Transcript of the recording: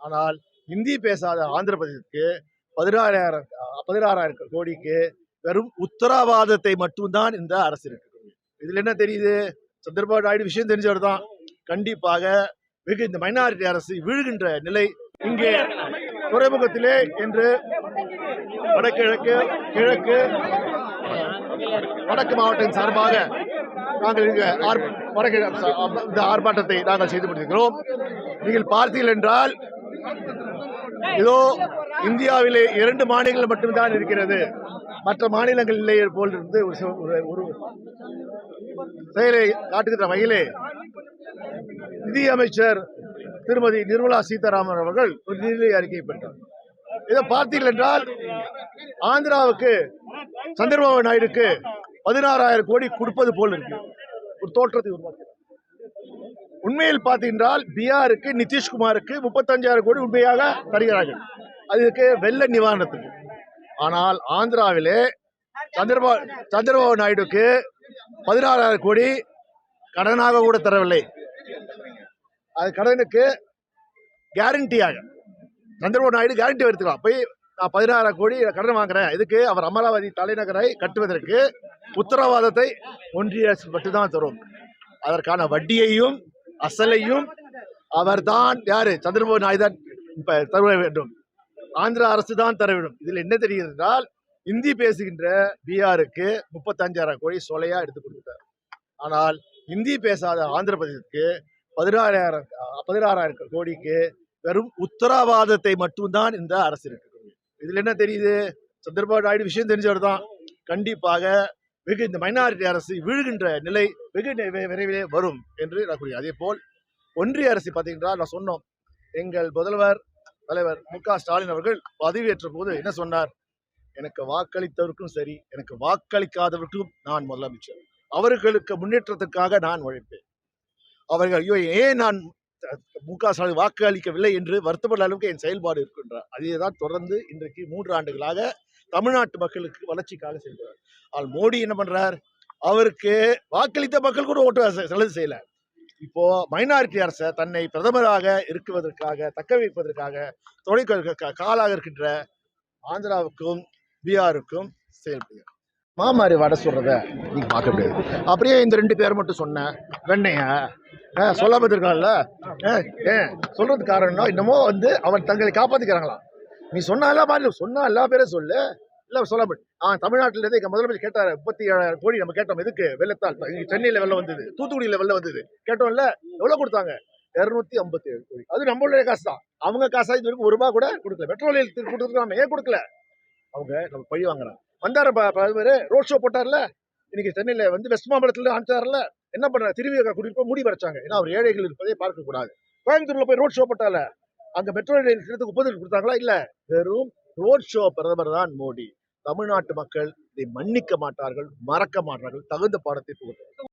ஆனால் இந்தி பேசாத ஆந்திர பிரதேசத்துக்கு பதினாறாயிரம் பதினாறாயிரம் கோடிக்கு வெறும் உத்தரவாதத்தை மட்டும்தான் இந்த அரசு இருக்கு இதுல என்ன தெரியுது? சந்திரபாபு நாயுடு விஷயம் தெரிஞ்சவர் தான் கண்டிப்பாக வெகு இந்த மைனாரிட்டி அரசு வீழ்கின்ற நிலை இங்கே துறைமுகத்திலே என்று வடகிழக்கு கிழக்கு வடக்கு மாவட்டம் சார்பாக நாங்கள் இங்கு ஆர்ப்ப- இந்த ஆர்ப்பாட்டத்தை நாங்கள் செய்து முடித்திருக்கிறோம். நீங்கள் பார்த்தீர்கள் என்றால் இதோ இந்தியாவிலே இரண்டு மாநிலங்கள் மட்டும்தான் இருக்கிறது. மற்ற மாநிலங்கள் இல்லை போல் இருந்து ஒரு ஒரு- செயலை காட்டுகின்ற வகையிலே நிதி அமைச்சர் திருமதி நிர்மலா சீதாராமன் அவர்கள் ஒரு நிதிநிலை அறிக்கை பெற்றார். இதை பார்த்தீர்கள் என்றால் ஆந்திராவுக்கு சந்திரபாபு நாயுடுக்கு பதினாறாயிரம் கோடி கொடுப்பது போல் இருக்கு. ஒரு தோற்றத்தை உருவாக்கி உண்மையில் பார்த்தீங்கன்றால் பீகாருக்கு நிதிஷ்குமாருக்கு முப்பத்தஞ்சாயிரம் கோடி உண்மையாக தருகிறார்கள். அதுக்கு வெள்ள நிவாரணத்துக்கு. ஆனால் ஆந்திராவிலே சந்திரபாபு சந்திரபாபு நாயுடுக்கு பதினாறாயிரம் கோடி கடனாக கூட தரவில்லை. அது கடனுக்கு கேரண்டியாக சந்திரபாபு நாயுடு கேரண்டி எடுத்துக்கலாம். போய் நான் பதினாறாயிரம் கோடி கடன் வாங்குறேன். இதுக்கு அவர் அமராவதி தலைநகரை கட்டுவதற்கு உத்தரவாதத்தை ஒன்றிய அரசு மட்டும்தான் தரும். அதற்கான வட்டியையும் அசலையும் அவர்தான் யாரு? சந்திரபாபு நாயுடு தான் தர வேண்டும். ஆந்திரா அரசு தான் தர வேண்டும். இதில் என்ன தெரிகிறது என்றால் இந்தி பேசுகின்ற பீகாருக்கு முப்பத்தஞ்சாயிரம் கோடி சொலையா எடுத்து கொடுத்தார் ஆனால் இந்தி பேசாத ஆந்திர பிரதேசத்துக்கு பதினாறாயிரம் பதினாறாயிரம் கோடிக்கு வெறும் உத்தரவாதத்தை மட்டும்தான் இந்த அரசு இருக்கு. இதுல என்ன தெரியுது? சந்திரபாபு நாயுடு விஷயம் தெரிஞ்சவர் தான். கண்டிப்பாக வெகு இந்த மைனாரிட்டி அரசு வீழ்கின்ற நிலை வெகு விரைவிலே வரும் என்று நான் கூறுகிறேன் அதே போல் ஒன்றிய அரசு பார்த்தீங்கன்னா நான் சொன்னோம். எங்கள் முதல்வர் தலைவர் மு. ஸ்டாலின் அவர்கள் பதவியேற்ற போது என்ன சொன்னார்? எனக்கு வாக்களித்தவருக்கும் சரி எனக்கு வாக்களிக்காதவருக்கும் நான் முதலமைச்சர். அவர்களுக்கு முன்னேற்றத்திற்காக நான் உழைப்பேன். அவர்கள் ஐயோ ஏன் நான் மு. க. ஸ்டாலின் வாக்கு அளிக்கவில்லை என்று வருத்தப்பட அளவுக்கு என் செயல்பாடு இருக்கின்றார். அதே தான் தொடர்ந்து இன்றைக்கு மூன்று ஆண்டுகளாக தமிழ்நாட்டு மக்களுக்கு வளர்ச்சிக்காக செல்கிறார் ஆனால் மோடி என்ன பண்ணுறார் அவருக்கு வாக்களித்த மக்கள் கூட ஓட்டு செலவு செய்யலை. இப்போ மைனாரிட்டி அரசை தன்னை பிரதமராக இருக்குவதற்காக தக்க வைப்பதற்காக துணை காலாக இருக்கின்ற ஆந்திராவுக்கும் பீகாருக்கும் செயல்படுகிறார். மாமாரி வடை சொல்கிறத நீ பார்க்க முடியாது. அப்படியே இந்த ரெண்டு பேர் மட்டும் சொன்னேன் வெண்ணைய? ஆ சொல்லாம ஏன் சொல்கிறது காரணம்னா இன்னமும் வந்து அவன் தங்களை காப்பாற்றிக்கிறாங்களாம் நீ சொன்னா எல்லா மாதிரி சொன்னா எல்லா பேரும் சொல்லு. இல்ல சொல்ல முடியும். ஆ தமிழ்நாட்டுல இருந்து எங்க முதலமைச்சர் கேட்டார் முப்பத்தி ஏழாயிரம் கோடி நம்ம கேட்டோம் எதுக்கு? வெள்ளத்தால். சென்னையில் சென்னையில வெள்ளம் வந்தது தூத்துக்குடியில வெள்ளம் வந்தது. கேட்டோம்ல எவ்வளவு கொடுத்தாங்க? இரநூத்தி ஐம்பத்தி ஏழு கோடி. அது நம்மளுடைய காசு தான் அவங்க காசா இது வரைக்கும் ஒரு ரூபாய் கூட கொடுக்கல. பெட்ரோலில் கொடுத்துருக்காங்க ஏன் கொடுக்கல? அவங்க நம்ம பழி வாங்குறாங்க. வந்தார பிரதமர் ரோட் ஷோ போட்டார்ல இன்னைக்கு சென்னையில வந்து வெஸ்ட் மாம்பலத்தில் அனுப்பிச்சார்ல என்ன பண்ணுற திருவிழா கூட்டிட்டு போய் மூடி வரைச்சாங்க ஏன்னா அவர் ஏழைகள் இருப்பதை பார்க்கக்கூடாது கோயம்புத்தூரில் கோயம்புத்தூர்ல போய் ரோட் ஷோ போட்டால அங்க பெட்ரோல் ரயில் திட்டத்துக்கு ஒப்புதல் கொடுத்தாங்களா? இல்ல. வெறும் ரோட் ஷோ பிரதமர் தான் மோடி. தமிழ்நாட்டு மக்கள் இதை மன்னிக்க மாட்டார்கள் மறக்க மாட்டார்கள் தகுந்த பாடத்தை புகுத்தார்கள்